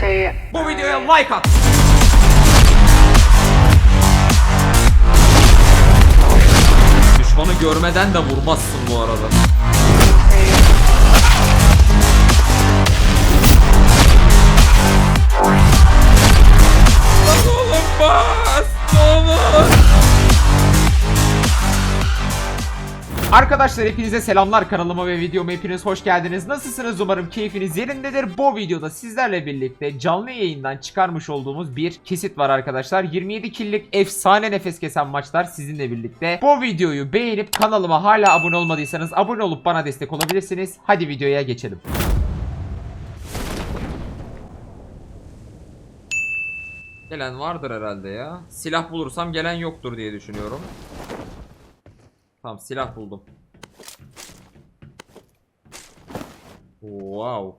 say Bu videoya like at. Düşmanı görmeden de vurmazsın bu arada. Arkadaşlar hepinize selamlar kanalıma ve videoma hepiniz hoş geldiniz. Nasılsınız umarım keyfiniz yerindedir. Bu videoda sizlerle birlikte canlı yayından çıkarmış olduğumuz bir kesit var arkadaşlar. 27 killik efsane nefes kesen maçlar sizinle birlikte. Bu videoyu beğenip kanalıma hala abone olmadıysanız abone olup bana destek olabilirsiniz. Hadi videoya geçelim. Gelen vardır herhalde ya. Silah bulursam gelen yoktur diye düşünüyorum. Tamam silah buldum. Wow.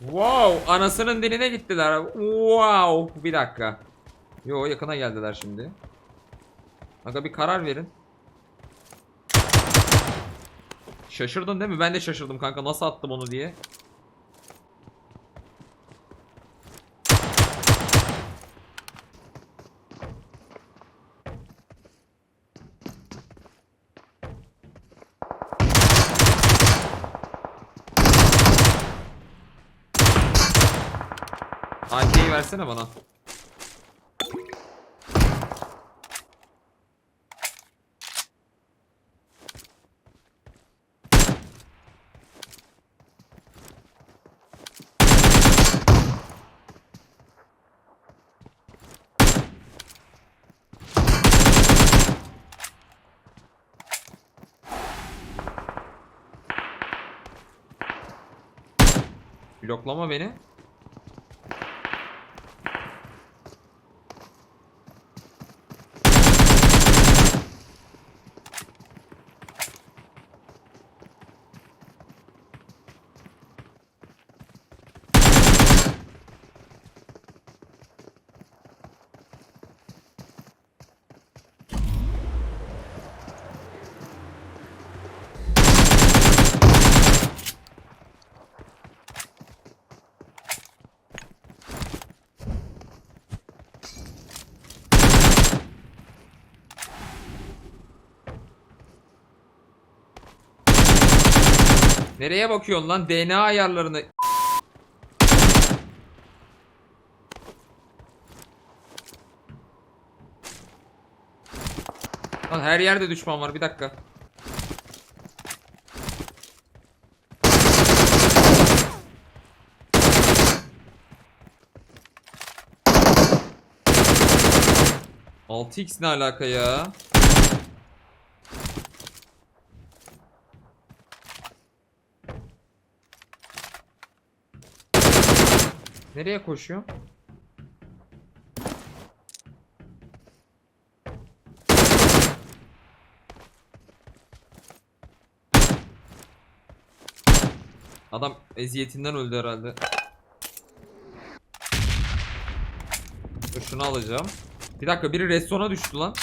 Wow, anasının diline gittiler. Wow, bir dakika. Yo yakına geldiler şimdi. Aga bir karar verin. Şaşırdın değil mi? Ben de şaşırdım kanka. Nasıl attım onu diye. Versene bana. Bloklama beni. Nereye bakıyorsun lan? DNA ayarlarını. Lan her yerde düşman var. Bir dakika. Altı x ne alaka ya? Nereye koşuyor? Adam eziyetinden öldü herhalde. Dur şunu alacağım. Bir dakika biri red zone'a düştü lan.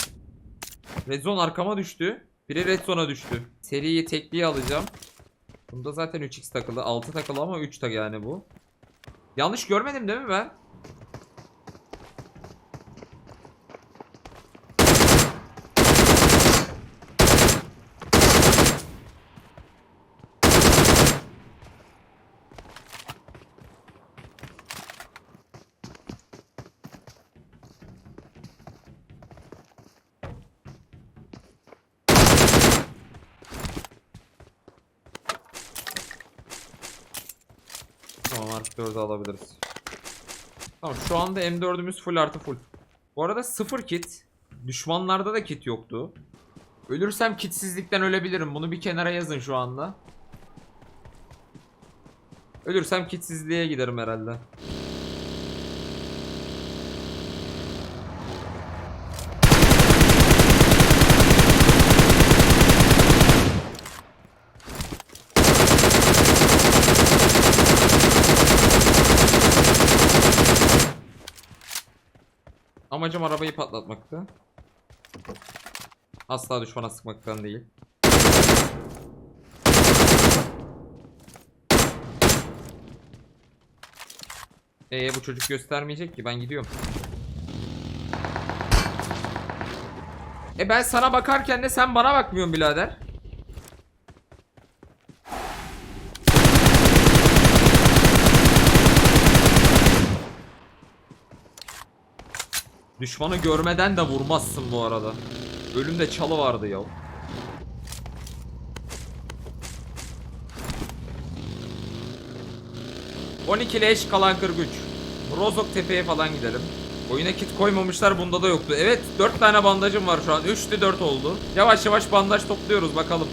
Red zone arkama düştü. Biri red zone'a düştü. Seriyi tekliğe alacağım. Bunda zaten 3x takılı. 6 takılı ama 3 tak yani bu. Yanlış görmedim değil mi ben? Tamam artık 4'ü alabiliriz. Tamam şu anda M4'ümüz full artı full. Bu arada sıfır kit. Düşmanlarda da kit yoktu. Ölürsem kitsizlikten ölebilirim. Bunu bir kenara yazın şu anda. Ölürsem kitsizliğe giderim herhalde. Amacım arabayı patlatmaktı. Asla düşmana sıkmaktan değil. Ee bu çocuk göstermeyecek ki ben gidiyorum. E ben sana bakarken de sen bana bakmıyorsun birader. Düşmanı görmeden de vurmazsın bu arada. Ölümde çalı vardı ya. ...12 leş kalan 43. Rozok Tepe'ye falan gidelim. Oyuna kit koymamışlar bunda da yoktu. Evet 4 tane bandajım var şu an. 3'lü 4 oldu. Yavaş yavaş bandaj topluyoruz bakalım.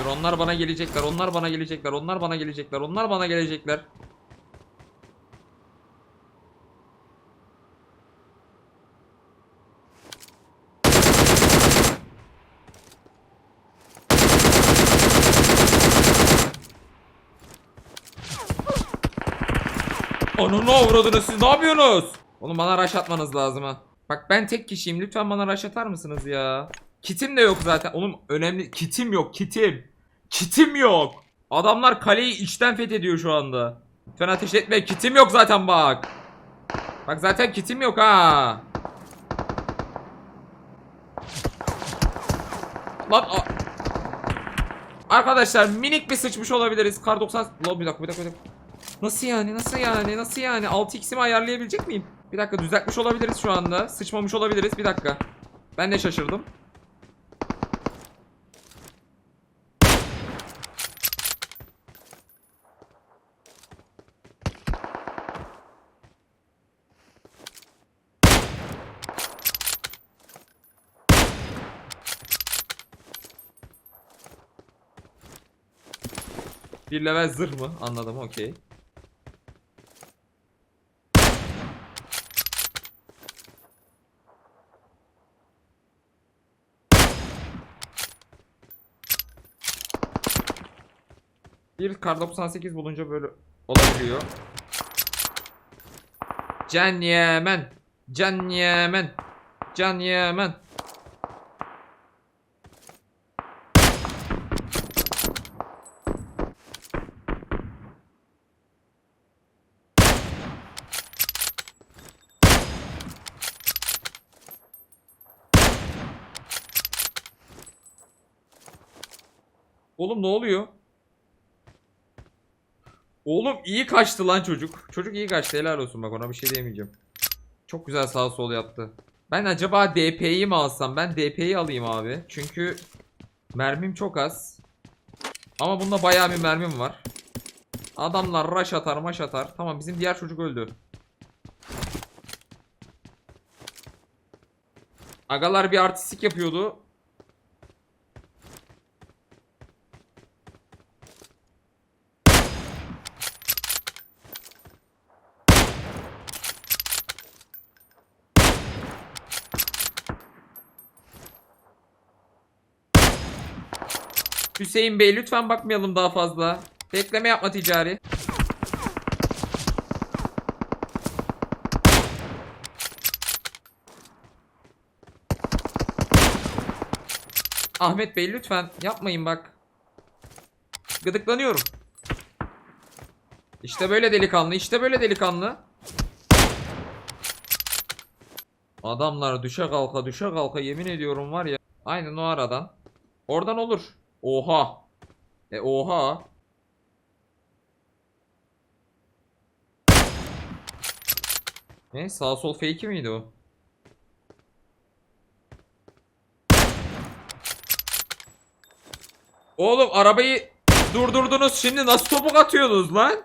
Dur onlar bana gelecekler. Onlar bana gelecekler. Onlar bana gelecekler. Onlar bana gelecekler. Ananı avradını siz ne yapıyorsunuz? Oğlum bana rush atmanız lazım ha. Bak ben tek kişiyim lütfen bana rush atar mısınız ya? Kitim de yok zaten. Oğlum önemli kitim yok kitim. Kitim yok. Adamlar kaleyi içten fethediyor şu anda. Lütfen ateş etme kitim yok zaten bak. Bak zaten kitim yok ha. Lan a- Arkadaşlar minik bir sıçmış olabiliriz. Kar 90 Lan bir dakika bir dakika bir dakika. Nasıl yani? Nasıl yani? Nasıl yani? 6x'imi ayarlayabilecek miyim? Bir dakika düzeltmiş olabiliriz şu anda. Sıçmamış olabiliriz. Bir dakika. Ben de şaşırdım. Bir level zırh mı? Anladım okey. Bir kar 98 bulunca böyle olabiliyor. Can Yemen. Can Yemen. Can Yemen. Oğlum ne oluyor? Oğlum iyi kaçtı lan çocuk. Çocuk iyi kaçtı helal olsun bak ona bir şey diyemeyeceğim. Çok güzel sağ sol yaptı. Ben acaba DP'yi mi alsam? Ben DP'yi alayım abi. Çünkü mermim çok az. Ama bunda bayağı bir mermim var. Adamlar rush atar maş atar. Tamam bizim diğer çocuk öldü. Agalar bir artistik yapıyordu. Hüseyin Bey lütfen bakmayalım daha fazla. Bekleme yapma ticari. Ahmet Bey lütfen yapmayın bak. Gıdıklanıyorum. İşte böyle delikanlı, işte böyle delikanlı. Adamlar düşe kalka düşe kalka yemin ediyorum var ya. Aynen o aradan. Oradan olur. Oha. E oha. Ne? Sağ sol fake miydi o? Oğlum arabayı durdurdunuz şimdi nasıl topuk atıyorsunuz lan?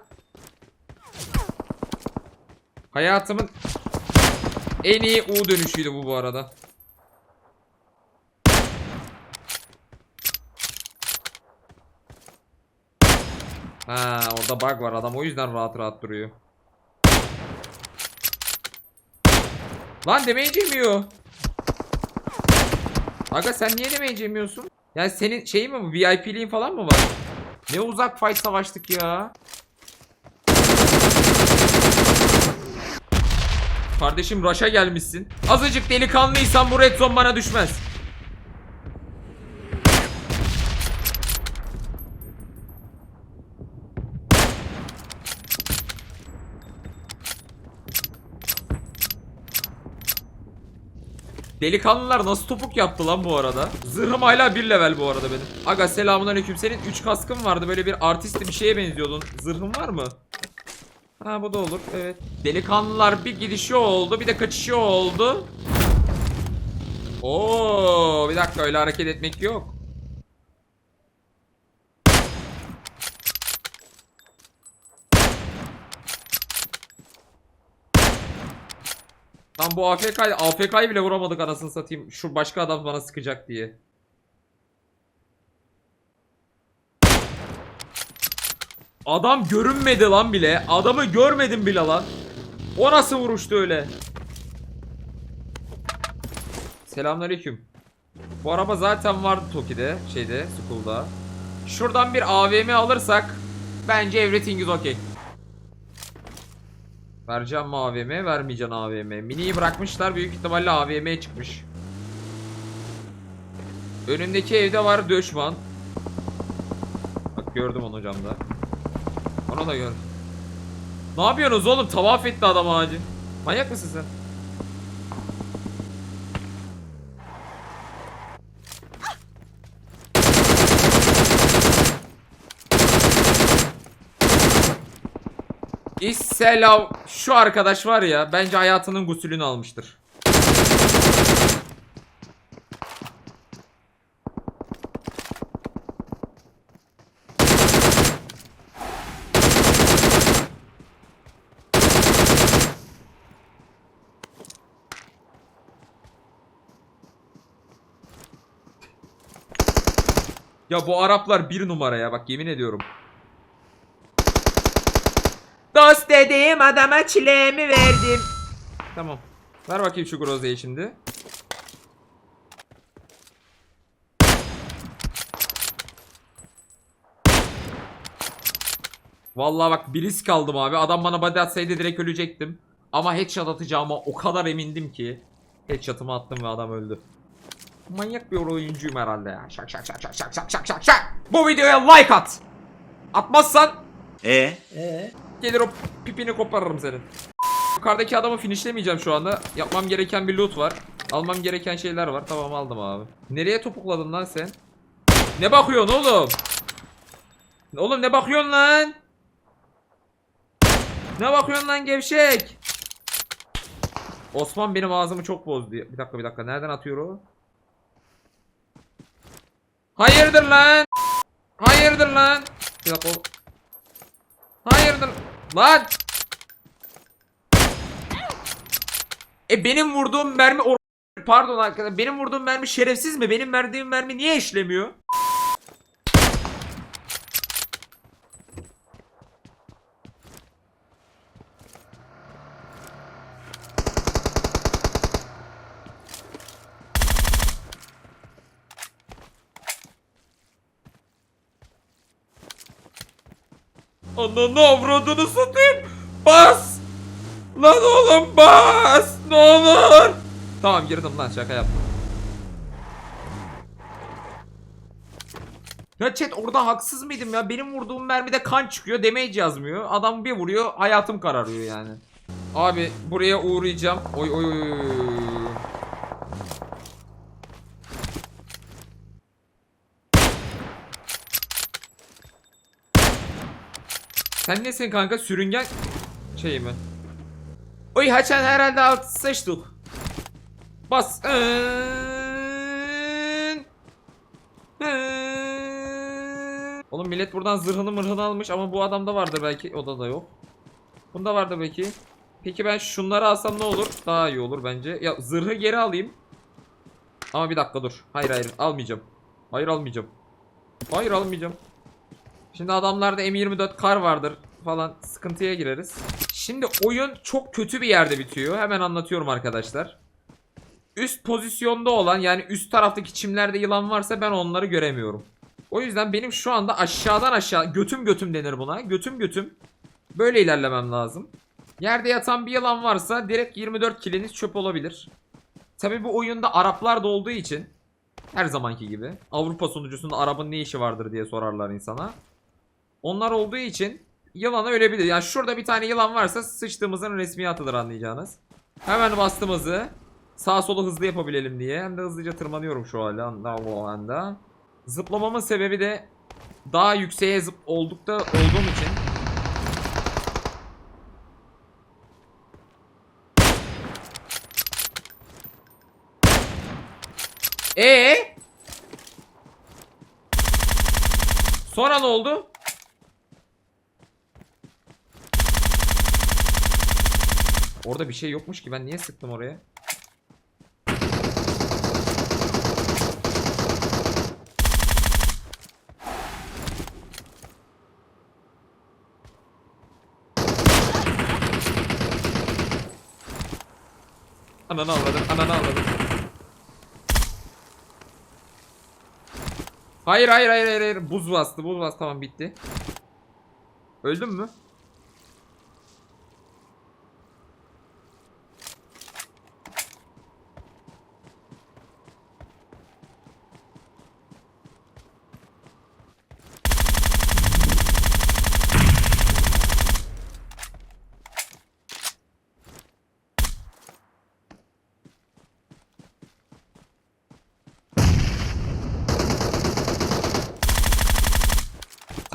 Hayatımın en iyi U dönüşüydü bu bu arada. Ha orada bug var adam o yüzden rahat rahat duruyor. Lan damage yemiyor. Aga sen niye damage yemiyorsun? Yani senin şeyin mi bu VIP'liğin falan mı var? Ne uzak fight savaştık ya. Kardeşim Raş'a gelmişsin. Azıcık delikanlıysan bu red zone bana düşmez. Delikanlılar nasıl topuk yaptı lan bu arada? Zırhım hala 1 level bu arada benim. Aga selamun aleyküm. Senin 3 kaskın vardı. Böyle bir artist bir şeye benziyordun. Zırhın var mı? Ha bu da olur. Evet. Delikanlılar bir gidişi oldu. Bir de kaçışı oldu. Oo, bir dakika öyle hareket etmek yok. Lan bu AFK AFK'yı bile vuramadık anasını satayım. Şu başka adam bana sıkacak diye. Adam görünmedi lan bile. Adamı görmedim bile lan. O nasıl vuruştu öyle? Selamünaleyküm. Bu araba zaten vardı Toki'de, şeyde, Skull'da. Şuradan bir AVM alırsak bence everything is okay. Vereceğim mi AVM? Vermeyeceğim AVM. Mini'yi bırakmışlar. Büyük ihtimalle AVM çıkmış. Önündeki evde var döşman. Bak gördüm onu camda. Onu da gör. Ne yapıyorsunuz oğlum? Tavaf etti adam ağacı. Manyak mısın sen? İsselav şu arkadaş var ya bence hayatının gusülünü almıştır. Ya bu Araplar bir numara ya bak yemin ediyorum. Dost dediğim adama çileğimi verdim. Tamam. Ver bakayım şu grozeyi şimdi. Vallahi bak bilis kaldım abi. Adam bana body atsaydı direkt ölecektim. Ama headshot atacağıma o kadar emindim ki. Headshot'ımı attım ve adam öldü. Manyak bir oyuncuyum herhalde ya. Şak şak şak şak şak şak şak şak. Bu videoya like at. Atmazsan. E. Ee? Ee? Gelir o pipini koparırım senin. Yukarıdaki adamı finishlemeyeceğim şu anda. Yapmam gereken bir loot var. Almam gereken şeyler var. Tamam aldım abi. Nereye topukladın lan sen? Ne bakıyorsun oğlum? Oğlum ne bakıyorsun lan? Ne bakıyorsun lan gevşek? Osman benim ağzımı çok bozdu. Bir dakika bir dakika. Nereden atıyor o? Hayırdır lan? Hayırdır lan? Bir dakika. Hayırdır lan? E benim vurduğum mermi Pardon arkadaşlar benim vurduğum mermi şerefsiz mi? Benim verdiğim mermi niye işlemiyor? Ananı avradını satayım. Bas. Lan oğlum bas. Ne olur. Tamam girdim lan şaka yaptım. Ya chat orada haksız mıydım ya? Benim vurduğum mermide kan çıkıyor. Damage yazmıyor. Adam bir vuruyor. Hayatım kararıyor yani. Abi buraya uğrayacağım. Oy oy oy. oy. Sen nesin kanka? Sürüngen şey mi? Oy haçan herhalde alt sıçtık. Bas. Oğlum millet buradan zırhını mırhını almış ama bu adamda vardır belki. O da da yok. Bunda vardır belki. Peki ben şunları alsam ne olur? Daha iyi olur bence. Ya zırhı geri alayım. Ama bir dakika dur. Hayır hayır almayacağım. Hayır almayacağım. Hayır almayacağım. Şimdi adamlarda M24 kar vardır falan sıkıntıya gireriz. Şimdi oyun çok kötü bir yerde bitiyor. Hemen anlatıyorum arkadaşlar. Üst pozisyonda olan yani üst taraftaki çimlerde yılan varsa ben onları göremiyorum. O yüzden benim şu anda aşağıdan aşağı götüm götüm denir buna. Götüm götüm. Böyle ilerlemem lazım. Yerde yatan bir yılan varsa direkt 24 kiliniz çöp olabilir. Tabi bu oyunda Araplar da olduğu için her zamanki gibi Avrupa sunucusunda Arap'ın ne işi vardır diye sorarlar insana. Onlar olduğu için yılana ölebilir. Yani şurada bir tane yılan varsa sıçtığımızın resmiyatıdır anlayacağınız. Hemen bastığımızı sağ solu hızlı yapabilelim diye. Hem de hızlıca tırmanıyorum şu anda. Bu anda. Zıplamamın sebebi de daha yükseğe zıp oldukta olduğum için Ee? Sonra ne oldu? Orada bir şey yokmuş ki ben niye sıktım oraya? Ananı avladım, ananı avladım. Hayır hayır hayır hayır hayır. Buz bastı buz bastı tamam bitti. Öldün mü?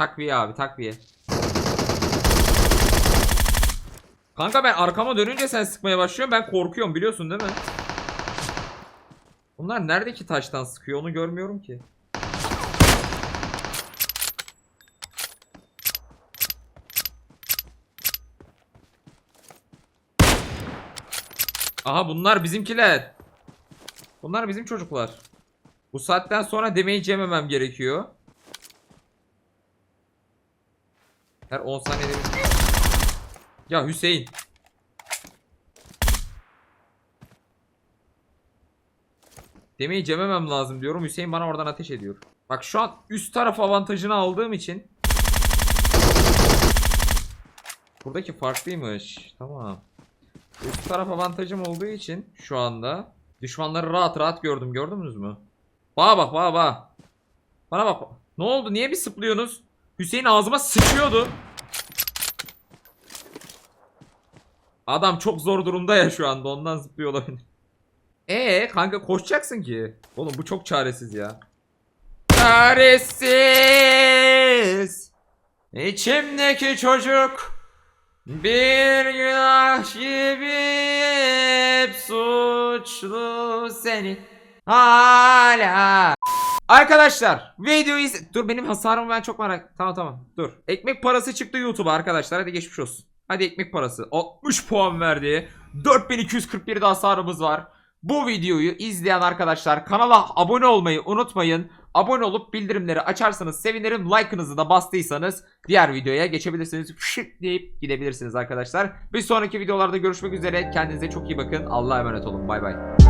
Takviye abi takviye. Kanka ben arkama dönünce sen sıkmaya başlıyorsun ben korkuyorum biliyorsun değil mi? Bunlar neredeki taştan sıkıyor onu görmüyorum ki. Aha bunlar bizimkiler. Bunlar bizim çocuklar. Bu saatten sonra demeyi yememem gerekiyor. Her 10 saniyede bir... Ya Hüseyin. Demeyi cememem lazım diyorum. Hüseyin bana oradan ateş ediyor. Bak şu an üst taraf avantajını aldığım için. Buradaki farklıymış. Tamam. Üst taraf avantajım olduğu için şu anda düşmanları rahat rahat gördüm. Gördünüz mü? Bana bak bana bak. Bana bak. Ne oldu? Niye bir sıplıyorsunuz? Hüseyin ağzıma sıçıyordu. Adam çok zor durumda ya şu anda ondan zıplıyor olabilir. Ee kanka koşacaksın ki. Oğlum bu çok çaresiz ya. Çaresiz. İçimdeki çocuk bir günah gibi hep suçlu seni hala. Arkadaşlar videoyu iz... Dur benim hasarımı ben çok merak... Tamam tamam dur. Ekmek parası çıktı YouTube'a arkadaşlar hadi geçmiş olsun. Hadi ekmek parası. 60 puan verdi. 4241 de hasarımız var. Bu videoyu izleyen arkadaşlar kanala abone olmayı unutmayın. Abone olup bildirimleri açarsanız sevinirim. Like'ınızı da bastıysanız diğer videoya geçebilirsiniz. Şık deyip gidebilirsiniz arkadaşlar. Bir sonraki videolarda görüşmek üzere. Kendinize çok iyi bakın. Allah'a emanet olun. Bay bay.